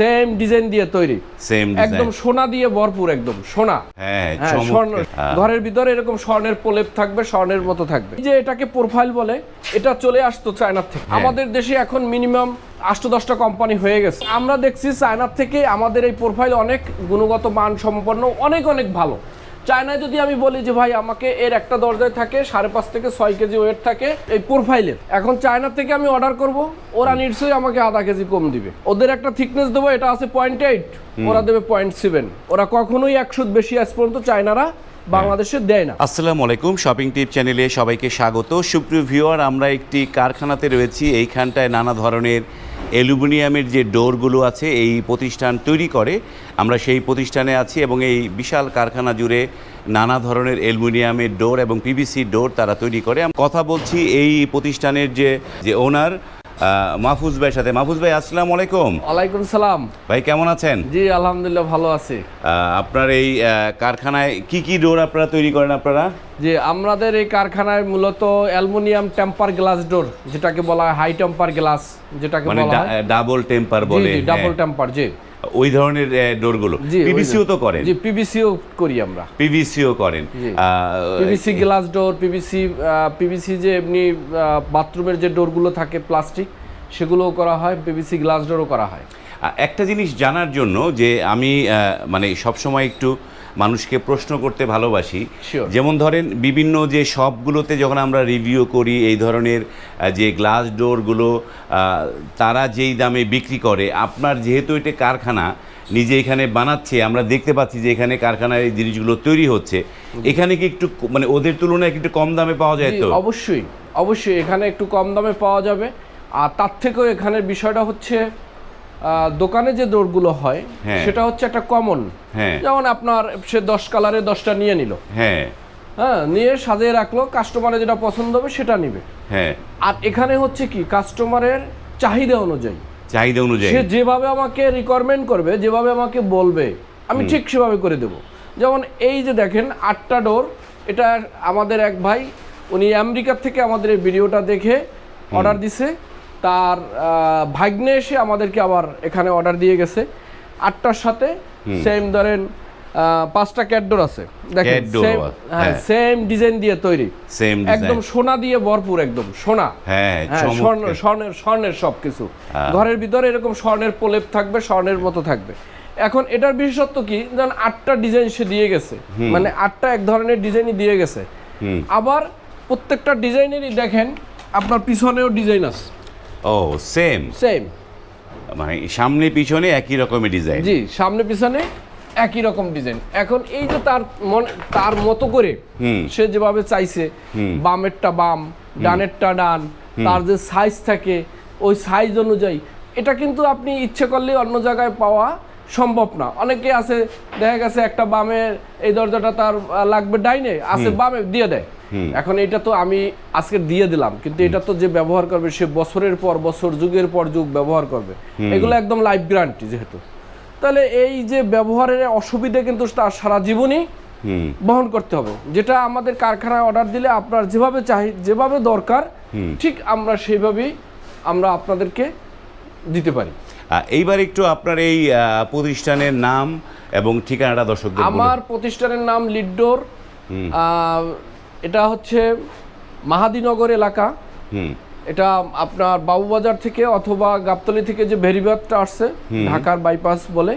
Same design দিয়ে তৈরি। Same একদম সোনা দিয়ে ভরপুর একদম সোনা। হ্যাঁ হ্যাঁ, স্বর্ণ হ্যাঁ। ঘরের ভিতরে এরকম স্বর্ণের প্রলেপ থাকবে স্বর্ণের মতো থাকবে। যে এটাকে প্রোফাইল বলে এটা চলে আসতো চায়নার থেকে। আমাদের দেশে এখন মিনিমাম আষ্ট দশটা কোম্পানি হয়ে গেছে। আমরা দেখছি চায়নার থেকে আমাদের এই প্রোফাইল অনেক গুণগত মান সম্পন্ন অনেক অনেক ভালো। চায়নায় যদি আমি বলি যে ভাই আমাকে এর একটা দরজায় থাকে সাড়ে পাঁচ থেকে ছয় কেজি ওয়েট থাকে এই প্রোফাইলের এখন চায়না থেকে আমি অর্ডার করব ওরা নিশ্চয়ই আমাকে আধা কেজি কম দিবে। ওদের একটা থিকনেস দেবো এটা আছে পয়েন্ট এইট ওরা দেবে পয়েন্ট সেভেন ওরা কখনোই একশো বেশি আজ পর্যন্ত চায়নারা বাংলাদেশে দেয় না। আসসালামু আলাইকুম শপিং টিপ চ্যানেলে সবাইকে স্বাগত। সুপ্রিয় ভিউয়ার আমরা একটি কারখানাতে রয়েছি এইখানটায় নানা ধরনের অ্যালুমিনিয়ামের যে ডোরগুলো আছে, এই প্রতিষ্ঠান তৈরি করে। আমরা সেই প্রতিষ্ঠানে আছি এবং এই বিশাল কারখানা জুড়ে নানা ধরনের অ্যালুমিনিয়ামের ডোর এবং পিভিসি ডোর তারা তৈরি করে। কথা বলছি এই প্রতিষ্ঠানের যে যে ওনার মাহফুজ ভাই সাথে। মাহফুজ ভাই আসসালাম আলাইকুম। ওয়ালাইকুম সালাম। ভাই কেমন আছেন? জি আলহামদুলিল্লাহ ভালো আছি। আপনার এই কারখানায় কি কি ডোর আপনারা তৈরি করেন আপনারা? যে আমাদের এই কারখানায় মূলত অ্যালুমিনিয়াম টেম্পার গ্লাস ডোর যেটাকে বলা হয় হাই টেম্পার গ্লাস যেটাকে মানে বলা হয়। ডাবল টেম্পার বলে ডাবল হ্যাঁ। টেম্পার জি। ওই ধরনের ডোরগুলো। পিবিসিও পিভিসিও তো করেন। জি পিভিসিও করি আমরা। পিভিসিও করেন। PBC PVC glass door PVC PVC যে এমনি বাথরুমের যে ডোরগুলো থাকে প্লাস্টিক সেগুলোও করা হয় পিভিসি গ্লাস ডোরও করা হয়। একটা জিনিস জানার জন্য যে আমি মানে সবসময় একটু মানুষকে প্রশ্ন করতে ভালোবাসি. যেমন ধরেন বিভিন্ন যে শপগুলোতে যখন আমরা রিভিউ করি এই ধরনের যে গ্লাস ডোরগুলো তারা যেই দামে বিক্রি করে আপনার যেহেতু এটা কারখানা নিজে এখানে বানাচ্ছে আমরা দেখতে পাচ্ছি যে এখানে কারখানায় এই জিনিসগুলো তৈরি হচ্ছে। এখানে কি একটু মানে ওদের তুলনায় একটু কম দামে পাওয়া যায় তো? অবশ্যই। অবশ্যই এখানে একটু কম দামে পাওয়া যাবে। আর তার থেকেও এখানের বিষয়টা হচ্ছে দোকানে যে ডোরগুলো হয় হ্যাঁ। সেটা হচ্ছে একটা কমন। হ্যাঁ। যেমন আপনার সে দশ কালারে দশটা নিয়ে নিল। হ্যাঁ। হ্যাঁ নিয়ে সাজিয়ে রাখল কাস্টমারের যেটা পছন্দ হবে সেটা নিবে। হ্যাঁ। আর এখানে হচ্ছে কি কাস্টমারের চাহিদা অনুযায়ী। চাহিদা অনুযায়ী। সে যেভাবে আমাকে রিকোয়ারমেন্ট করবে যেভাবে আমাকে বলবে আমি ঠিক সেভাবে করে দেব। যেমন এই যে দেখেন আটটা ডোর এটা আমাদের এক ভাই উনি আমেরিকার থেকে আমাদের এই ভিডিওটা দেখে অর্ডার দিছে। তার ভাগ্নে এসে আমাদেরকে আবার এখানে অর্ডার দিয়ে গেছে। আটটার সাথে সেম ধরেন পাঁচটা ক্যাটডোর আছে। দেখেন সেম হ্যাঁ হ্যাঁ। সেম ডিজাইন দিয়ে তৈরি। সেম একদম সোনা দিয়ে ভরপুর একদম সোনা। হ্যাঁ হ্যাঁ স্বর্ণের স্বর্ণের সব কিছু ঘরের ভিতরে এরকম স্বর্ণের প্রলেপ থাকবে স্বর্ণের মতো থাকবে। এখন এটার বিশেষত্ব কি? যেমন আটটা ডিজাইন সে দিয়ে গেছে। মানে আটটা এক ধরনের ডিজাইনই দিয়ে গেছে। আবার প্রত্যেকটা ডিজাইনেরই দেখেন আপনার পিছনেও ডিজাইন আছে। ও সেম সেম মানে সামনে পিছনে একই রকমের ডিজাইন জি সামনে পিছনে একই রকম ডিজাইন এখন এই যে তার মন তার মতো করে সে যেভাবে চাইছে বামেরটা বাম ডানেরটা ডান তার যে সাইজ থাকে ওই সাইজ অনুযায়ী এটা কিন্তু আপনি ইচ্ছে করলে অন্য জায়গায় পাওয়া সম্ভব না। অনেকে আছে দেখা গেছে একটা বামের এই দরজাটা তার লাগবে ডাইনে আছে বামে দিয়ে দেয়। এখন এটা তো আমি আজকে দিয়ে দিলাম কিন্তু এটা তো যে ব্যবহার করবে সে বছরের পর বছর যুগের পর যুগ ব্যবহার করবে। এগুলো একদম লাইফ গ্যারান্টি যেহেতু। তাহলে এই যে ব্যবহারের অসুবিধা কিন্তু তার সারা জীবনই বহন করতে হবে। যেটা আমাদের কারখানায় অর্ডার দিলে আপনার যেভাবে চাই যেভাবে দরকার ঠিক আমরা সেইভাবেই আমরা আপনাদেরকে দিতে পারি। এইবার একটু আপনার এই প্রতিষ্ঠানের নাম এবং ঠিকানাটা দর্শকদের আমার প্রতিষ্ঠানের নাম লিডডোর। এটা হচ্ছে মাহাদিনগর এলাকা। এটা আপনার বাবুবাজার থেকে অথবা গাবতলি থেকে যে ভেরিবাদটা আসছে ঢাকার বাইপাস বলে।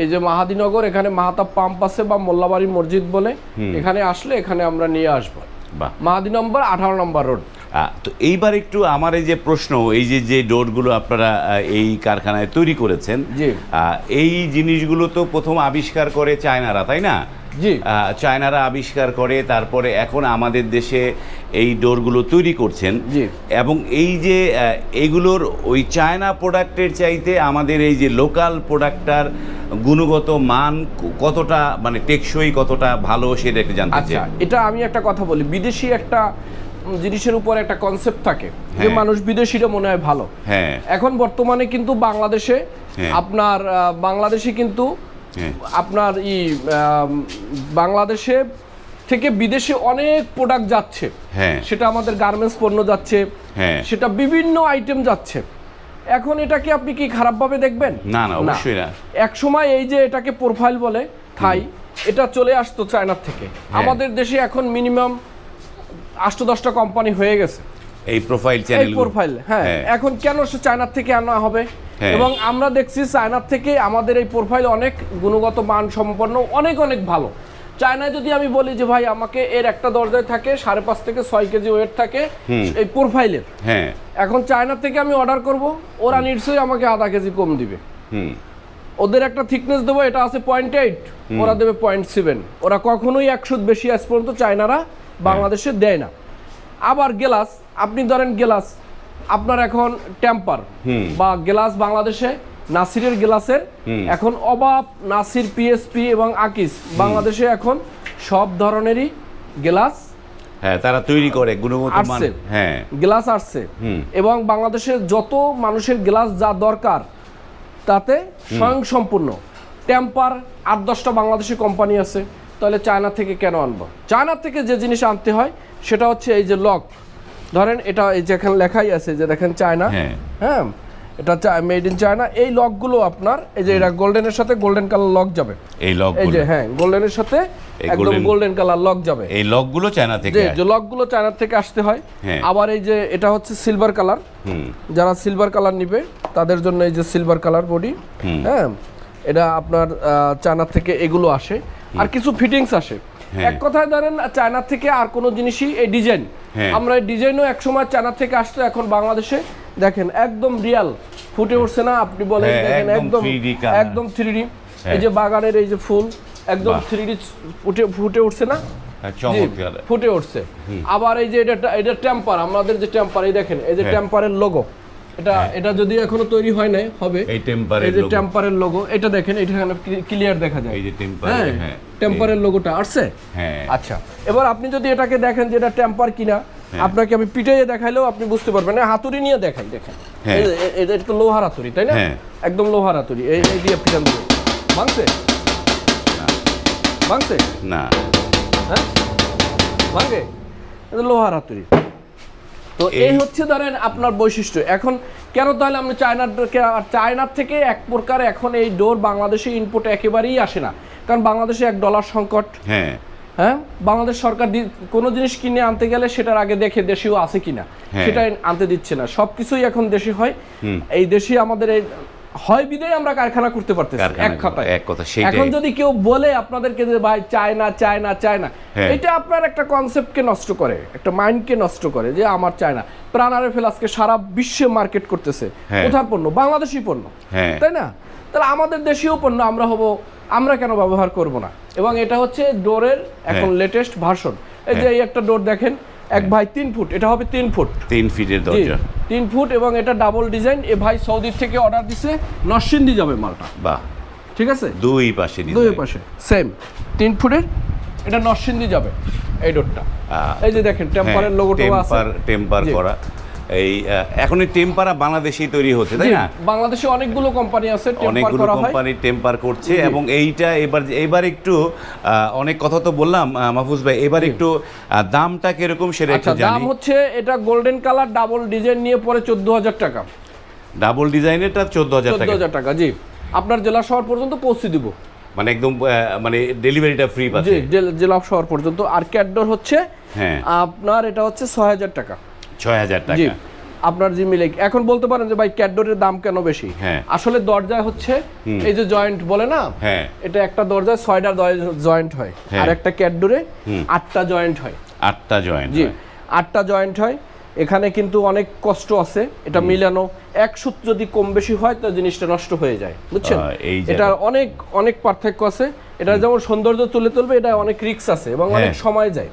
এই যে মাহাদিনগর এখানে মাহাতাব পাম্প আছে বা মোল্লাবাড়ি মসজিদ বলে। এখানে আসলে এখানে আমরা নিয়ে আসব। মাহাদি নম্বর আঠারো নম্বর রোড। তো এইবার একটু আমার এই যে প্রশ্ন এই যে যে ডোরগুলো আপনারা এই কারখানায় তৈরি করেছেন। এই জিনিসগুলো তো প্রথম আবিষ্কার করে চায়নারা তাই না? জি। চায়নারা আবিষ্কার করে তারপরে এখন আমাদের দেশে এই ডোরগুলো তৈরি করছেন। জি। এবং এই যে এগুলোর ওই চায়না প্রোডাক্টের চাইতে আমাদের এই যে লোকাল প্রোডাক্টটার গুণগত মান কতটা মানে টেকসই কতটা ভালো সেটা একটু জানতে আচ্ছা চাই। এটা আমি একটা কথা বলি। বিদেশি একটা জিনিসের উপর একটা কনসেপ্ট থাকে যে হ্যাঁ। মানুষ বিদেশিটা মনে হয় ভালো। হ্যাঁ। এখন বর্তমানে কিন্তু বাংলাদেশে হ্যাঁ। আপনার বাংলাদেশে কিন্তু আপনার ই বাংলাদেশে থেকে বিদেশে অনেক প্রোডাক্ট যাচ্ছে। হ্যাঁ। সেটা আমাদের গার্মেন্টস পণ্য যাচ্ছে। হ্যাঁ। সেটা বিভিন্ন আইটেম যাচ্ছে। এখন এটাকে আপনি কি খারাপভাবে দেখবেন? না না অবশ্যই না। এক সময় এই যে এটাকে প্রোফাইল বলে থাই এটা চলে আসতো চায়নার থেকে। আমাদের দেশে এখন মিনিমাম আটশো দশটা কোম্পানি হয়ে গেছে। এই প্রোফাইল চ্যানেল প্রোফাইল হ্যাঁ। এখন কেন সে চায়নার থেকে আনা হবে? হ্যাঁ। এবং আমরা দেখছি চায়নার থেকে আমাদের এই প্রোফাইল অনেক গুণগত মান সম্পন্ন অনেক অনেক ভালো। চায়নায় যদি আমি বলি যে ভাই আমাকে এর একটা দরজায় থাকে সাড়ে পাঁচ থেকে ছয় কেজি ওয়েট থাকে এই প্রোফাইলের হ্যাঁ। এখন চায়না থেকে আমি অর্ডার করব ওরা নিশ্চয়ই আমাকে আধা কেজি কম দিবে। হুম। ওদের একটা থিকনেস দেবো এটা আছে পয়েন্ট এইট ওরা দেবে পয়েন্ট সেভেন ওরা কখনোই একশো বেশি আজ পর্যন্ত চায়নারা বাংলাদেশে দেয় না। আবার গ্লাস আপনি ধরেন গ্লাস আপনার এখন টেম্পার বা গ্লাস বাংলাদেশে নাসিরের গ্লাসের এখন অবাব নাসির পিএসপি এবং আকিস বাংলাদেশে এখন সব ধরনেরই গ্লাস হ্যাঁ তারা তৈরি করে গুণগত মান। আসছে। হ্যাঁ। গ্লাস আসছে। এবং বাংলাদেশে যত মানুষের গ্লাস যা দরকার তাতে স্বয়ং সম্পূর্ণ টেম্পার আট দশটা বাংলাদেশি কোম্পানি আছে। তাহলে চায়না থেকে কেন আনব? চায়না থেকে যে জিনিস আনতে হয় সেটা হচ্ছে এই যে লক। ধরেন এটা এই যে এখানে লেখাই আছে যে দেখেন চায়না। হ্যাঁ। হ্যাঁ? এটা মেড ইন চায়না এই লকগুলো আপনার এই যে এটা গোল্ডেনের সাথে গোল্ডেন কালার লক যাবে। এই লক এই যে হ্যাঁ গোল্ডেনের সাথে একদম গোল্ডেন কালার লক যাবে। এই লকগুলো চায়না থেকে যে লকগুলো চায়নার থেকে আসতে হয়। হ্যাঁ। আবার এই যে এটা হচ্ছে সিলভার কালার। হুম। যারা সিলভার কালার নিবে তাদের জন্য এই যে সিলভার কালার বডি। হ্যাঁ? এটা আপনার আহ, চায়নার থেকে এগুলো আসে। আর কিছু ফিটিংস আসে। হ্যাঁ। এক কথায় ধরেন চায়নার থেকে আর কোনো জিনিসই এই ডিজাইন হ্যাঁ। আমরা এই ডিজাইনও একসময় চায়নার থেকে আসতো এখন বাংলাদেশে দেখেন একদম রিয়াল ফুটে উঠছে না আপনি বলেন হ্যাঁ, দেখেন একদম একদম 3D থ্রি হ্যাঁ। এই যে বাগানের এই যে ফুল একদম। থ্রি ফুটে ফুটে উঠছে না? হ্যাঁ, ফুটে উঠছে। আবার এই যে এটা এটা টেম্পার আমাদের যে টেম্পার এই দেখেন এই যে হ্যাঁ। টেম্পারের লোগো এটা এটা যদি এখনও তৈরি হয় নাই হবে। এই টেম্পারের এই যে টেম্পারের লোগো এটা দেখেন এটা ক্লিয়ার দেখা যায়। এই যে টেম্পার হ্যাঁ হ্যাঁ। টেম্পারের লোগোটা আসছে? হ্যাঁ। আচ্ছা এবার আপনি যদি এটাকে দেখেন যে এটা টেম্পার কিনা আপনাকে আমি পিটাইয়ে দেখাইলেও আপনি বুঝতে পারবেন। না হাতুড়ি নিয়ে দেখাই দেখেন। হ্যাঁ। এই যে, এ- এটা তো লোহার হাতুড়ি তাই না? হ্যাঁ। একদম লোহার হাতুড়ি। এই এই দিয়ে পিটান দিয়ে। ভাঙছে? ভাঙছে? না। হ্যাঁ? ভাঙে? এটা লোহার হাতুড়ি। তো এই- হচ্ছে ধরেন আপনার বৈশিষ্ট্য। এখন কেন তাহলে আমি চায়নার চায়নার থেকে এক প্রকার এখন এই ডোর বাংলাদেশে ইনপুট একেবারেই আসে না। কারণ বাংলাদেশে এক ডলার সংকট। হ্যাঁ। হ্যাঁ? বাংলাদেশ সরকার কোনো জিনিস কিনে আনতে গেলে সেটার আগে দেখে দেশীয় আছে কিনা? হ্যাঁ। সেটা আনতে দিচ্ছে না। সবকিছুই এখন দেশি হয়। এই দেশি আমাদের এই হয় বিদেয় আমরা কারখানা করতে পারতেছি এক কথায়। এক কথা, সেইটাই। এখন যদি কেউ বলে আপনাদেরকে যে ভাই চায় না চায় না চায় না হ্যাঁ। এটা আপনার একটা কনসেপ্টকে নষ্ট করে একটা মাইন্ডকে নষ্ট করে যে আমার চায় না। প্রাণারে ফেল আজকে সারা বিশ্বে মার্কেট করতেছে। হ্যাঁ। কোথার পণ্য? বাংলাদেশি পণ্য। হ্যাঁ। তাই না? তাহলে আমাদের দেশীয় পণ্য আমরা হব আমরা কেন ব্যবহার করব না? এবং এটা হচ্ছে ডোরের এখন লেটেস্ট ভার্সন এই যে এই একটা ডোর দেখেন এক ভাই তিন ফুট এটা হবে তিন ফুট। তিন ফিটের দরজা। তিন ফুট এবং এটা ডাবল ডিজাইন এ ভাই সৌদির থেকে অর্ডার দিছে নরসিন্দি যাবে মালটা। বাহ। ঠিক আছে? দুই পাশে দুই পাশে সেম তিন ফুটের এটা নরসিন্দি যাবে এই ডোরটা এই যে দেখেন টেম্পারের লোগোটা আছে। টেম্পার টেম্পার করা। এই এখন এই টেম্পারা বাংলাদেশেই তৈরি হচ্ছে তাই না? বাংলাদেশে অনেকগুলো কোম্পানি আছে অনেকগুলো কোম্পানি টেম্পার করছে এবং এইটা এবার এবার একটু অনেক কথা তো বললাম মাহফুজ ভাই এবার একটু দামটা কীরকম সেটা একটু আচ্ছা দাম হচ্ছে এটা গোল্ডেন কালার ডাবল ডিজাইন নিয়ে পরে চোদ্দ হাজার টাকা। ডাবল ডিজাইনেরটা চোদ্দ হাজার চোদ্দ টাকা। হাজার টাকা জি। আপনার জেলা শহর পর্যন্ত পৌঁছে দিব। মানে একদম মানে ডেলিভারিটা ফ্রি পাচ্ছে। জেলা শহর পর্যন্ত। আর ক্যাডডোর হচ্ছে হ্যাঁ। আপনার এটা হচ্ছে ছয় হাজার টাকা। ছয় হাজার টাকা। আপনার জি মিলে এখন বলতে পারেন যে ভাই ক্যাডডোরের দাম কেন বেশি? হ্যাঁ। আসলে দরজায় হচ্ছে এই যে জয়েন্ট বলে না? হ্যাঁ। এটা একটা দরজায় ছয়টা জয়েন্ট হয়। হ্যাঁ। আর একটা ক্যাডডোরে আটটা জয়েন্ট হয়। আটটা জয়েন্ট জি আটটা জয়েন্ট হয়। এখানে কিন্তু অনেক কষ্ট আছে। এটা মিলানো। এক সুত যদি কম বেশি হয় তো জিনিসটা নষ্ট হয়ে যায়। বুঝছেন? এটা অনেক অনেক পার্থক্য আছে। এটা যেমন সৌন্দর্য তুলে তুলবে এটা অনেক রিক্স আছে এবং অনেক। সময় যায়।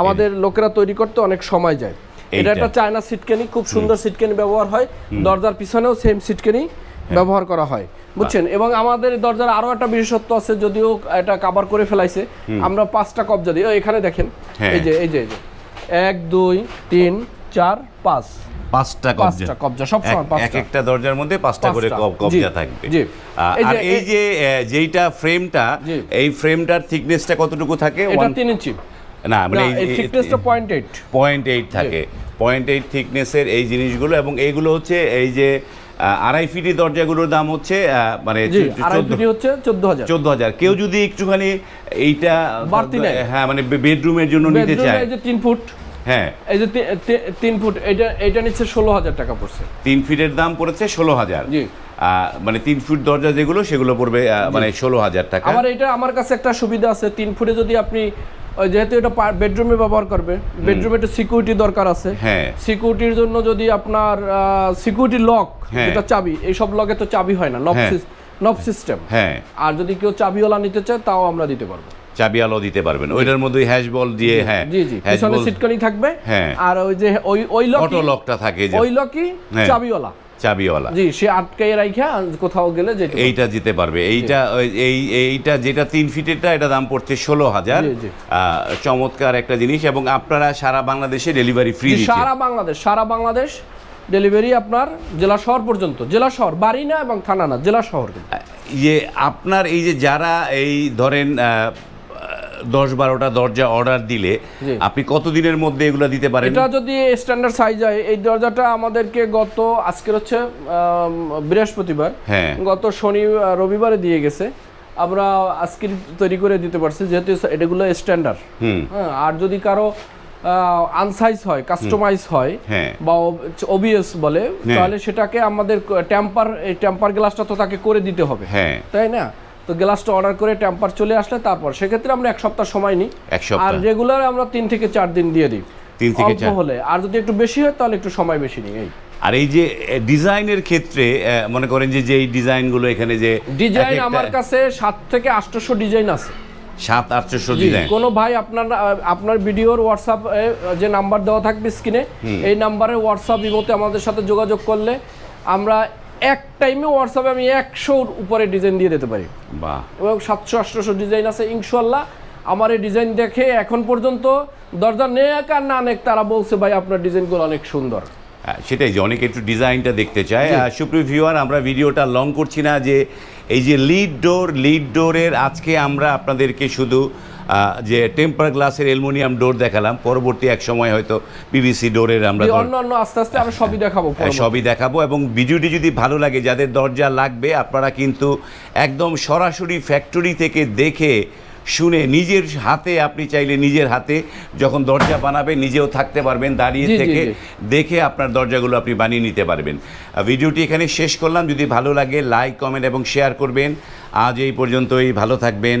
আমাদের লোকেরা তৈরি করতে অনেক সময় যায়। এটা একটা চায়না সিটকেনি খুব সুন্দর সিটকেনি ব্যবহার হয়। দরজার পিছনেও সেম সিটকেনি হ্যাঁ। ব্যবহার করা হয় বুঝছেন? এবং আমাদের দরজার আরও একটা বিশেষত্ব আছে যদিও এটা কাভার করে ফেলাইছে। আমরা পাঁচটা কবজা দিই ও, এখানে দেখেন হ্যাঁ। এই যে এই যে এই যে। এক দুই তিন চার পাঁচ। পাঁচটা কবজা পাঁচটা কবজা, সবসময় এক- এক। একটা দরজার মধ্যে পাঁচটা করে কবজা থাকবে। আর এই যে যেইটা ফ্রেমটা এই ফ্রেমটার থিকনেসটা কতটুকু থাকে? এটা তিন ইঞ্চি না মানে থিকনেসটা পয়েন্ট এইট পয়েন্ট এইট থাকে। পয়েন্ট এইট থিকনেসের এই জিনিসগুলো এবং এইগুলো হচ্ছে এই যে আড়াই ফিটি দরজাগুলোর দাম হচ্ছে মানে হচ্ছে চোদ্দ হাজার চোদ্দ হাজার কেউ যদি একটুখানি এইটা বাড়তি। হ্যাঁ মানে বেডরুমের জন্য নিতে চায়। এই যে তিন ফুট হ্যাঁ। এই যে তিন ফুট এটা এটা নিচ্ছে ষোলো হাজার টাকা পড়ছে। তিন ফিটের দাম পড়েছে ষোলো হাজার জি। মানে তিন ফুট দরজা যেগুলো সেগুলো পড়বে মানে ষোলো হাজার টাকা। আমার এটা আমার কাছে একটা সুবিধা আছে। তিন ফুটে যদি আপনি যেহেতু এটা বেডরুমে ব্যবহার করবে বেডরুমে একটু সিকিউরিটি দরকার আছে। হ্যাঁ। সিকিউরিটির জন্য যদি আপনার সিকিউরিটি লক হ্যাঁ। যেটা চাবি এইসব লকে তো চাবি হয় না নব হ্যাঁ। নব সিস্টেম হ্যাঁ। আর যদি কেউ চাবিওয়ালা নিতে চায় তাও আমরা দিতে পারব। চাবি আলো দিতে পারবেন। ওইটার মধ্যে হ্যাশ বল দিয়ে হ্যাঁ। জি জি। পিছনে সিটকানি থাকবে। হ্যাঁ। আর ওই যে ওই ওই লক অটো লকটা থাকে যে ওই লকই হ্যাঁ। চাবিওয়ালা। চাবিওয়ালা জি সে আটকাই রাইখা কোথাও গেলে যেতে পারবে। এইটা দিতে পারবে এইটা এই এইটা যেটা তিন ফিটেরটা এটা দাম পড়ছে ষোলো হাজার। চমৎকার একটা জিনিস এবং আপনারা সারা বাংলাদেশে ডেলিভারি ফ্রি সারা বাংলাদেশ সারা বাংলাদেশ ডেলিভারি আপনার জেলা শহর পর্যন্ত জেলা শহর বাড়ি না এবং থানা না জেলা শহর কিন্তু। যে আপনার এই যে যারা এই ধরেন দশ বারোটা দরজা অর্ডার দিলে আপনি কতদিনের মধ্যে এগুলো দিতে পারেন? এটা যদি স্ট্যান্ডার্ড সাইজ হয় এই দরজাটা আমাদেরকে গত আজকের হচ্ছে বৃহস্পতিবার হ্যাঁ। গত শনি রবিবারে দিয়ে গেছে। আমরা আজকে তৈরি করে দিতে পারছি যেহেতু এটাগুলো স্ট্যান্ডার্ড হুম। হ্যাঁ আর যদি কারও আনসাইজ হয় কাস্টমাইজ হয় হ্যাঁ। বা ওবিএস বলে তাহলে সেটাকে আমাদের টেম্পার এই টেম্পার গ্লাসটা তো তাকে করে দিতে হবে। হ্যাঁ। তাই না? তো গ্লাসটা অর্ডার করে টেম্পার চলে আসলে তারপর। সেক্ষেত্রে আমরা এক সপ্তাহ সময় নিই। আর রেগুলার আমরা তিন থেকে চার দিন দিয়ে দিই। তিন থেকে চার। হলে। আর যদি একটু বেশি হয় তাহলে একটু সময় বেশি নিই এই। আর এই যে ডিজাইনের ক্ষেত্রে মনে করেন যে যেই ডিজাইনগুলো এখানে যে ডিজাইন আমার কাছে সাত থেকে আটশোশো ডিজাইন আছে। সাত আটশোশো ডিজাইন। কোনো ভাই আপনার আপনার ভিডিওর হোয়াটসঅ্যাপ যে নাম্বার দেওয়া থাকবে স্ক্রিনে এই নাম্বারে হোয়াটসঅ্যাপ ইমোতে আমাদের সাথে যোগাযোগ করলে আমরা এক টাইমে হোয়াটসঅ্যাপে আমি একশোর উপরে ডিজাইন দিয়ে দিতে পারি। বাহ। এবং সাতশো আটশোশো ডিজাইন আছে ইনশাল্লাহ আমার এই ডিজাইন দেখে এখন পর্যন্ত দরজা নেক আর না নেক তারা বলছে ভাই আপনার ডিজাইনগুলো অনেক সুন্দর। হ্যাঁ, সেটাই যে অনেকে একটু ডিজাইনটা দেখতে চায়। সুপ্রিয় ভিউয়ার আমরা ভিডিওটা লং করছি না যে এই যে লিড ডোর লিড ডোরের আজকে আমরা আপনাদেরকে শুধু যে টেম্পার গ্লাসের অ্যালুমিনিয়াম ডোর দেখালাম পরবর্তী এক সময় হয়তো পিভিসি ডোরের আমরা অন্য অন্য আস্তে আস্তে আমরা সবই দেখাবো হ্যাঁ, সবই দেখাবো এবং ভিডিওটি যদি ভালো লাগে যাদের দরজা লাগবে আপনারা কিন্তু একদম সরাসরি ফ্যাক্টরি থেকে দেখে শুনে নিজের হাতে আপনি চাইলে নিজের হাতে যখন দরজা বানাবেন নিজেও থাকতে পারবেন দাঁড়িয়ে থেকে দেখে আপনার দরজাগুলো আপনি বানিয়ে নিতে পারবেন। ভিডিওটি এখানে শেষ করলাম। যদি ভালো লাগে লাইক কমেন্ট এবং শেয়ার করবেন। আজ এই পর্যন্তই। ভালো থাকবেন।